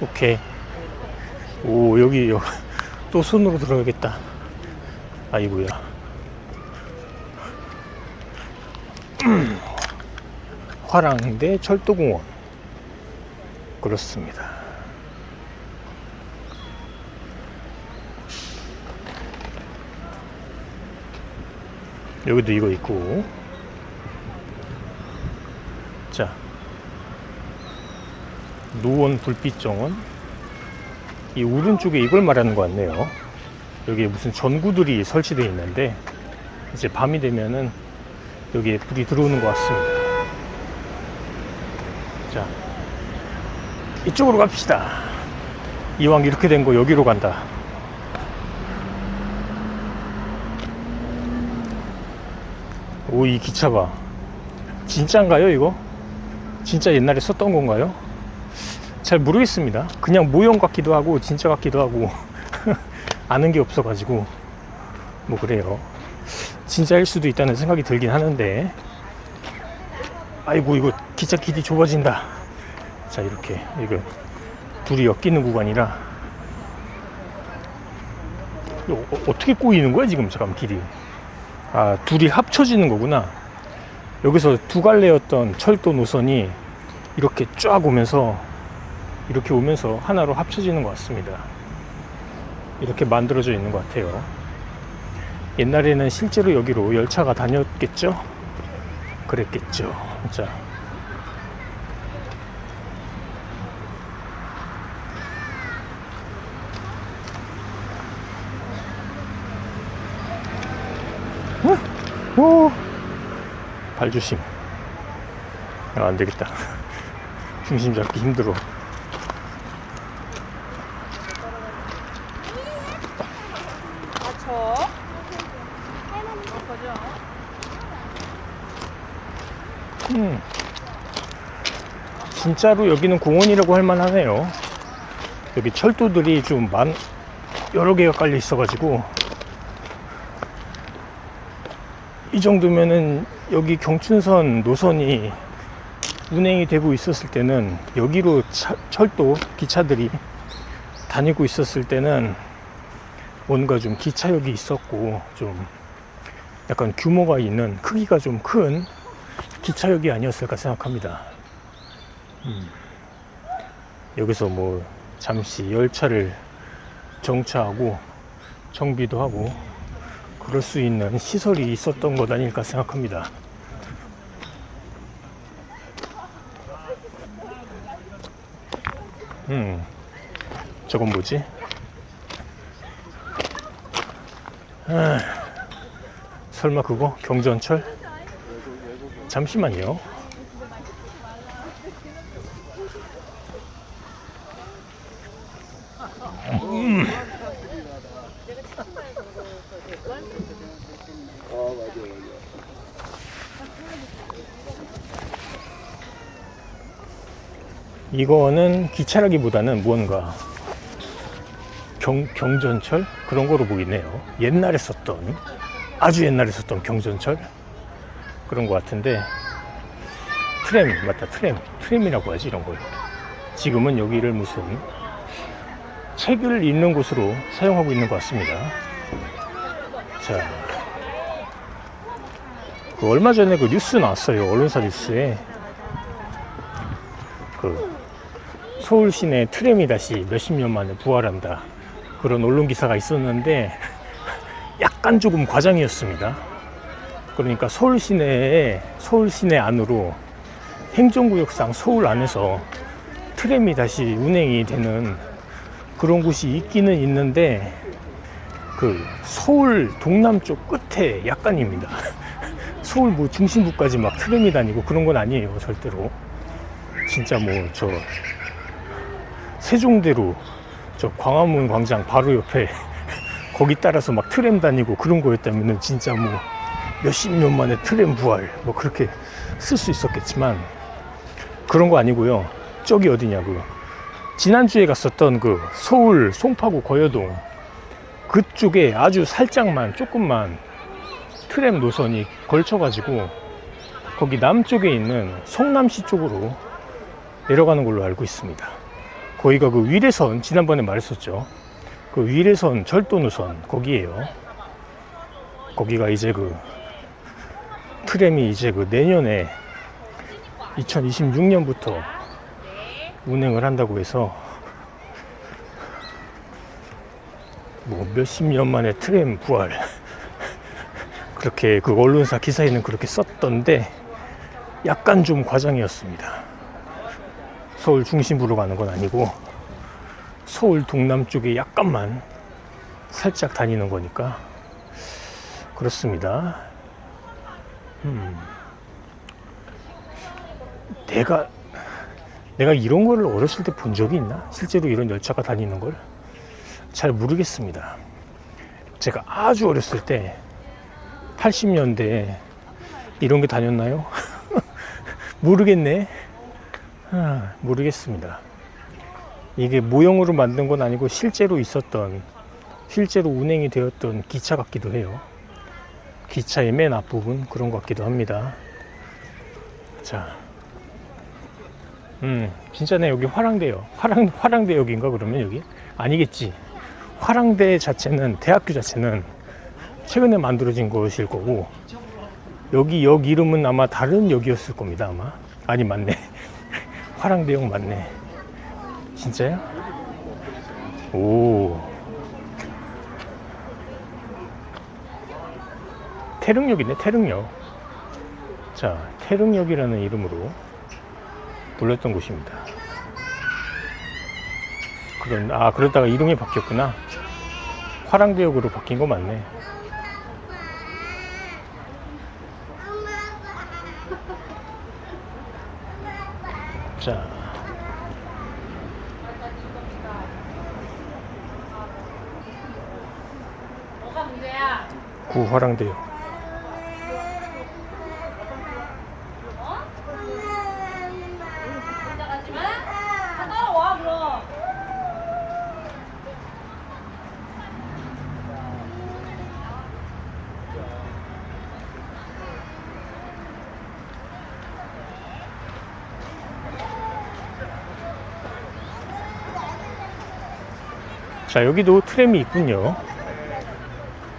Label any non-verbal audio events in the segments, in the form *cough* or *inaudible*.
오케이. 오, 여기, 여- 또 손으로 들어야겠다. 아이고야. 화랑대 철도공원. 그렇습니다. 여기도 이거 있고. 노원 불빛 정원. 이 오른쪽에 이걸 말하는 것 같네요. 여기에 무슨 전구들이 설치되어 있는데 이제 밤이 되면은 여기에 불이 들어오는 것 같습니다. 자, 이쪽으로 갑시다. 이왕 이렇게 된 거 여기로 간다. 오, 이 기차 봐. 진짜인가요, 이거? 진짜 옛날에 썼던 건가요? 잘 모르겠습니다. 그냥 모형 같기도 하고, 진짜 같기도 하고, *laughs* 아는 게 없어가지고, 뭐 그래요. 진짜일 수도 있다는 생각이 들긴 하는데, 아이고, 이거 기차 길이 좁아진다. 자, 이렇게, 이거, 둘이 엮이는 구간이라, 어, 어떻게 꼬이는 거야, 지금? 잠깐 길이. 아, 둘이 합쳐지는 거구나. 여기서 두 갈래였던 철도 노선이 이렇게 쫙 오면서 이렇게 오면서 하나로 합쳐지는 것 같습니다. 이렇게 만들어져 있는 것 같아요. 옛날에는 실제로 여기로 열차가 다녔겠죠? 그랬겠죠. 자. 오! 발 조심. 아, 안 되겠다. *laughs* 중심 잡기 힘들어. 아, 저? 거죠? 음. 진짜로 여기는 공원이라고 할 만하네요. 여기 철도들이 좀 많, 여러 개가 깔려 있어가지고, 이 정도면은 여기 경춘선 노선이 운행이 되고 있었을 때는 여기로 차- 철도 기차들이 다니고 있었을 때는 뭔가 좀 기차역이 있었고 좀 약간 규모가 있는 크기가 좀 큰 기차역이 아니었을까 생각합니다. 음. 여기서 뭐 잠시 열차를 정차하고 정비도 하고 그럴 수 있는 시설이 있었던 것 아닐까 생각합니다. 음, 저건 뭐지? 아, 설마 그거 경전철? 잠시만요. 이거는 기차라기보다는 무언가 경, 경전철? 그런 거로 보이네요. 옛날에 썼던 아주 옛날에 썼던 경전철? 그런 것 같은데 트램 맞다 트램. 트램이라고 하지 이런 걸. 지금은 여기를 무슨 책을 읽는 곳으로 사용하고 있는 것 같습니다. 자, 그 얼마 전에 그 뉴스 나왔어요. 언론사 뉴스에. 그 서울 시내 트램이 다시 몇십 년 만에 부활한다. 그런 언론 기사가 있었는데 *laughs* 약간 조금 과장이었습니다. 그러니까 서울 시내에 서울 시내 안으로 행정구역상 서울 안에서 트램이 다시 운행이 되는 그런 곳이 있기는 있는데 그 서울 동남쪽 끝에 약간입니다. *laughs* 서울 뭐 중심부까지 막 트램이 다니고 그런 건 아니에요, 절대로. 진짜 뭐 저 세종대로 저 광화문 광장 바로 옆에 *laughs* 거기 따라서 막 트램 다니고 그런 거였다면은 진짜 뭐 몇십 년 만에 트램 부활 뭐 그렇게 쓸 수 있었겠지만 그런 거 아니고요. 저기 어디냐고요. 지난주에 갔었던 그 서울 송파구 거여동 그쪽에 아주 살짝만 조금만 트램 노선이 걸쳐가지고 거기 남쪽에 있는 성남시 쪽으로 내려가는 걸로 알고 있습니다. 거기가 그 위례선 지난번에 말했었죠. 그 위례선 절도 노선 거기에요. 거기가 이제 그 트램이 이제 그 내년에 2026년부터 운행을 한다고 해서 뭐 몇십 년 만에 트램 부활 *laughs* 그렇게 그 언론사 기사에는 그렇게 썼던데 약간 좀 과장이었습니다. 서울 중심부로 가는 건 아니고 서울 동남쪽에 약간만 살짝 다니는 거니까 그렇습니다. 음. 내가 내가 이런 거를 어렸을 때 본 적이 있나? 실제로 이런 열차가 다니는 걸 잘 모르겠습니다. 제가 아주 어렸을 때 80년대에 이런 게 다녔나요? *laughs* 모르겠네. 아, 모르겠습니다. 이게 모형으로 만든 건 아니고 실제로 있었던, 실제로 운행이 되었던 기차 같기도 해요. 기차의 맨 앞부분 그런 것 같기도 합니다. 자, 음, 진짜네 여기 화랑대요. 화랑 화랑대역인가 그러면 여기 아니겠지. 화랑대 자체는 대학교 자체는 최근에 만들어진 것일 거고 여기 역 이름은 아마 다른 역이었을 겁니다 아마 아니 맞네 화랑대역 맞네. 진짜야? 오. 태릉역이네 태릉역. 자 태릉역이라는 이름으로 불렸던 곳입니다. 그런 아 그러다가 이름이 바뀌었구나. 화랑대역으로 바뀐 거 맞네 자? 구화랑대역 혼자 가지 마. 다 따라와 그럼. 자 여기도 트램이 있군요.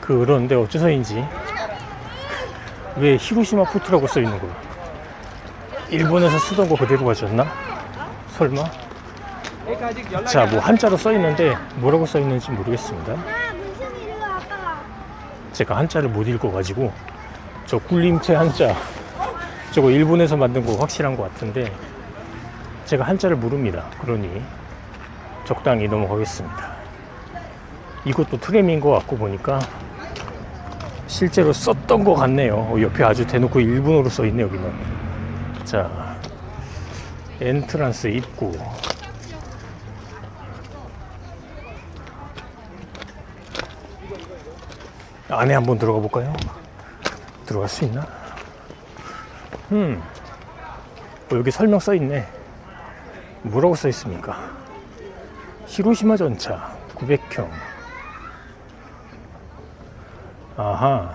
그런데 어째서인지 왜 히로시마 포트라고 써 있는 거야 일본에서 쓰던 거 그대로 가졌나? 설마? 자 뭐 한자로 써 있는데 뭐라고 써 있는지 모르겠습니다. 제가 한자를 못 읽어가지고 저 굴림체 한자 저거 일본에서 만든 거 확실한 것 같은데 제가 한자를 모릅니다. 그러니 적당히 넘어가겠습니다 이것도 트램인 것 같고 보니까 실제로 썼던 것 같네요 어, 옆에 아주 대놓고 일본어로 써있네 여기는 자 엔트란스 입구 안에 한번 들어가 볼까요? 들어갈 수 있나? 음, 어, 여기 설명 써 있네. 뭐라고 써 있습니까? 히로시마 전차 900형. 아하.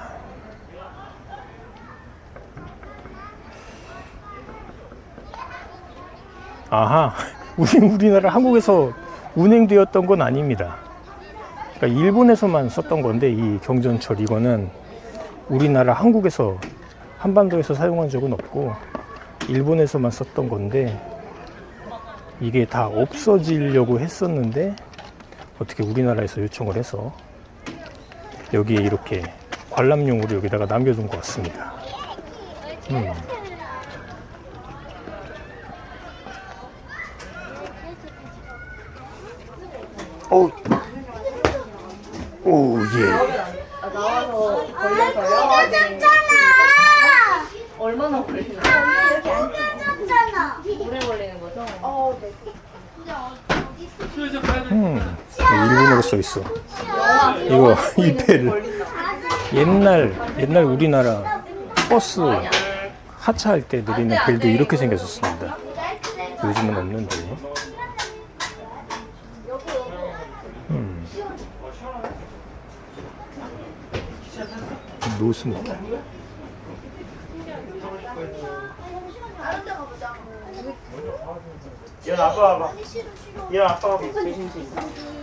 아하. *laughs* 우리 우리나라 한국에서 운행되었던 건 아닙니다. 그러니까 일본에서만 썼던 건데 이 경전철 이거는 우리나라 한국에서 한반도에서 사용한 적은 없고 일본에서만 썼던 건데 이게 다 없어지려고 했었는데 어떻게 우리나라에서 요청을 해서 여기에 이렇게 관람용으로 여기다가 남겨둔 것 같습니다. 음. 오, 오 예. 괜찮잖아. 얼마나 걸리나? 괜찮잖아. 오래 걸리는 거죠? 음, 일본어로 써 있어. 이거 이 배를 옛날 옛날 우리나라 버스 하차할 때 내리는 벨도 이렇게 생겼었습니다. 요즘은 없는데. 음. 노스모. 얘는 아빠 봐봐. 싫어 싫어. 얘는 아빠가 봐. 최신식.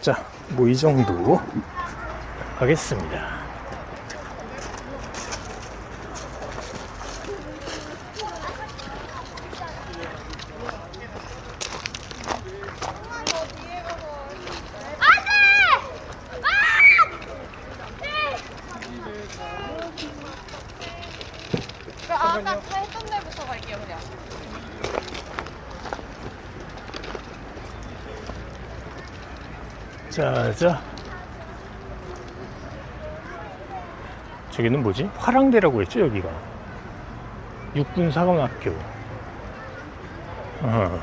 자, 뭐 이 정도 하겠습니다. 아까 차 했던 데부터 갈게요 그냥. 자, 자. 저기는 뭐지? 화랑대라고 했죠, 여기가. 육군사관학교. 어.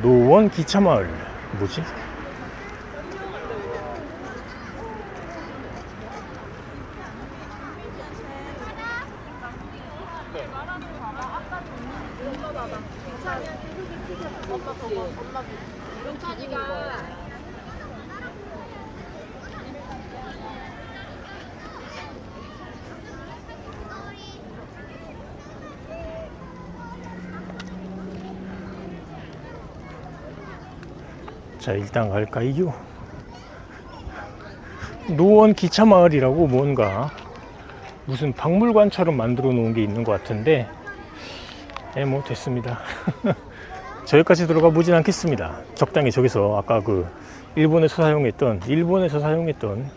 노원 기차마을. 뭐지? 자, 일단 갈까요? 노원 기차마을이라고 뭔가 무슨 박물관처럼 만들어 놓은 게 있는 것 같은데, 예, 뭐 됐습니다. *laughs* 저기까지 들어가 보진 않겠습니다. 적당히 저기서 아까 그 일본에서 사용했던 일본에서 사용했던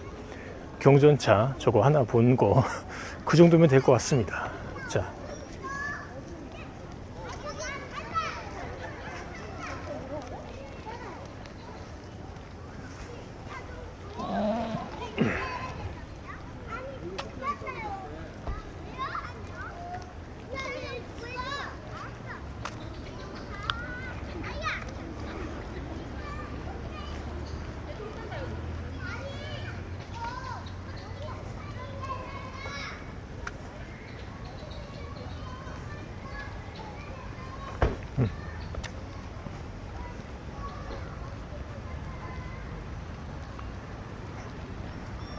경전차 저거 하나 본 거 *laughs* 그 정도면 될 것 같습니다.